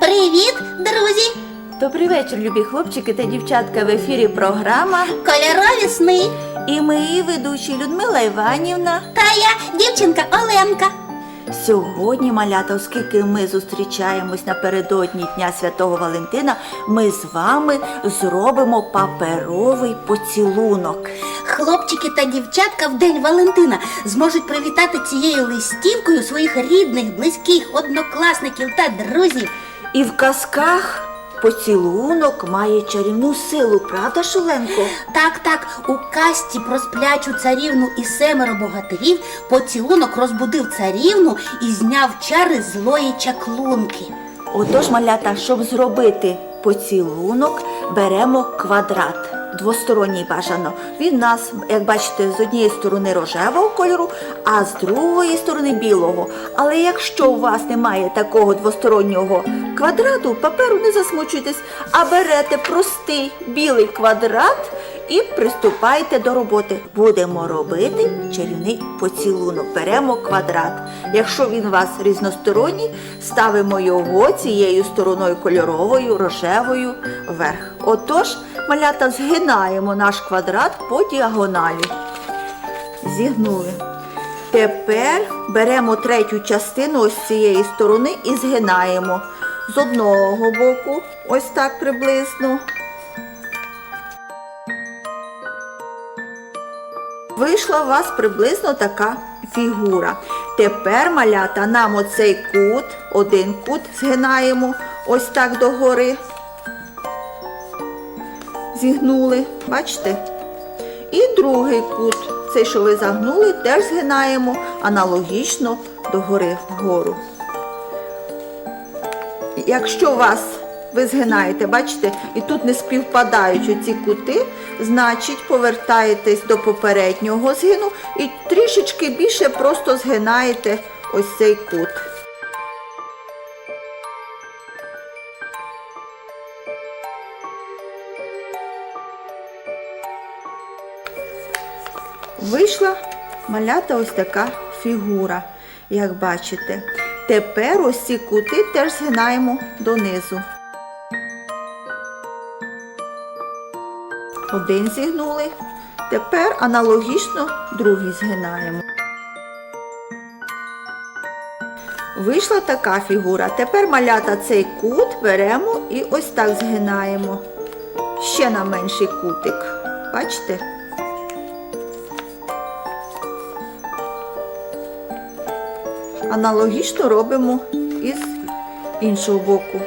Привіт, друзі! Добрий вечір, любі хлопчики та дівчатка. В ефірі програма. Кольорові сни. І ми її ведучі Людмила Іванівна. Та я дівчинка Оленка. Сьогодні, малята, оскільки ми зустрічаємось напередодні Дня Святого Валентина, ми з вами зробимо паперовий поцілунок. Хлопчики та дівчатка в день Валентина зможуть привітати цією листівкою своїх рідних, близьких, однокласників та друзів. І в казках поцілунок має чарівну силу, правда, Шуленко? Так, так, у касті про сплячу царівну і семеро богатирів поцілунок розбудив царівну і зняв чари злої чаклунки. Отож, малята, щоб зробити поцілунок, беремо квадрат. Двосторонній бажано. Він у нас, як бачите, з однієї сторони рожевого кольору, а з другої сторони білого. Але якщо у вас немає такого двостороннього квадрату, паперу не засмучуйтесь, а берете простий білий квадрат і приступайте до роботи. Будемо робити чарівний поцілунок. Беремо квадрат. Якщо він у вас різносторонній, ставимо його цією стороною кольоровою, рожевою вверх. Отож, малята згинаємо наш квадрат по діагоналі. Зігнули. Тепер беремо третю частину ось цієї сторони і згинаємо з одного боку, ось так приблизно. Вийшла у вас приблизно така фігура. Тепер, малята, нам оцей кут, один кут згинаємо ось так догори. Зігнули, бачите? І другий кут, цей, що ви загнули, теж згинаємо аналогічно догори вгору. Якщо у вас ви згинаєте, бачите, і тут не співпадають оці кути, значить повертаєтесь до попереднього згину і трішечки більше просто згинаєте ось цей кут. Вийшла малята ось така фігура, як бачите. Тепер ось ці кути теж згинаємо донизу. Один зігнули. Тепер аналогічно другий згинаємо. Вийшла така фігура. Тепер малята цей кут беремо і ось так згинаємо. Ще на менший кутик. Бачите? Аналогічно робимо із іншого боку.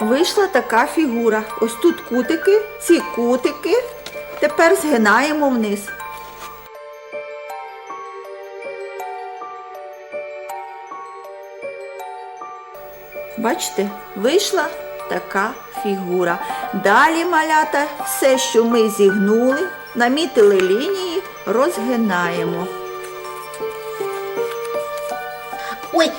Вийшла така фігура. Ось тут кутики, ці кутики тепер згинаємо вниз. Бачите, вийшла така фігура. Далі малята, все, що ми зігнули, намітили лінії, розгинаємо. Ой,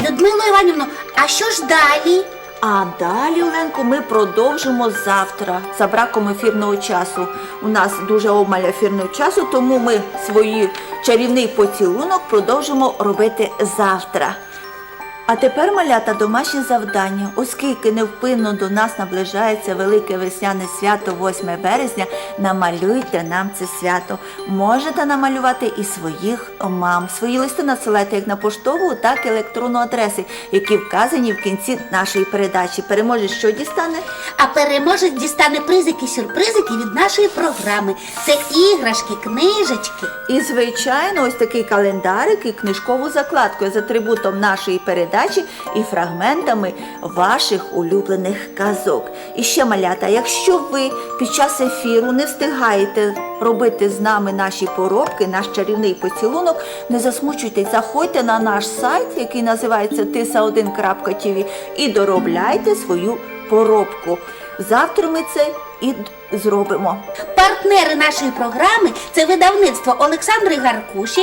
Людмило Іванівно, а що ж далі? А далі, Оленко, ми продовжимо завтра за браком ефірного часу. У нас дуже обмаль ефірного часу, тому ми свій чарівний поцілунок продовжимо робити завтра. А тепер, малята, домашнє завдання, оскільки невпинно до нас наближається велике весняне свято 8 березня, намалюйте нам це свято. Можете намалювати і своїх мам. Свої листи надсилайте як на поштову, так і електронну адреси, які вказані в кінці нашої передачі. Переможе, що дістане? А переможець дістане призики сюрпризики від нашої програми. Це іграшки, книжечки. І, звичайно, ось такий календарик і книжкову закладку з атрибутом нашої передачі передачі і фрагментами ваших улюблених казок. І ще малята, якщо ви під час ефіру не встигаєте робити з нами наші поробки, наш чарівний поцілунок, не засмучуйтесь, заходьте на наш сайт, який називається tisa1.tv і доробляйте свою поробку. Завтра ми це і зробимо. Партнери нашої програми це видавництво Олександри Гаркуші.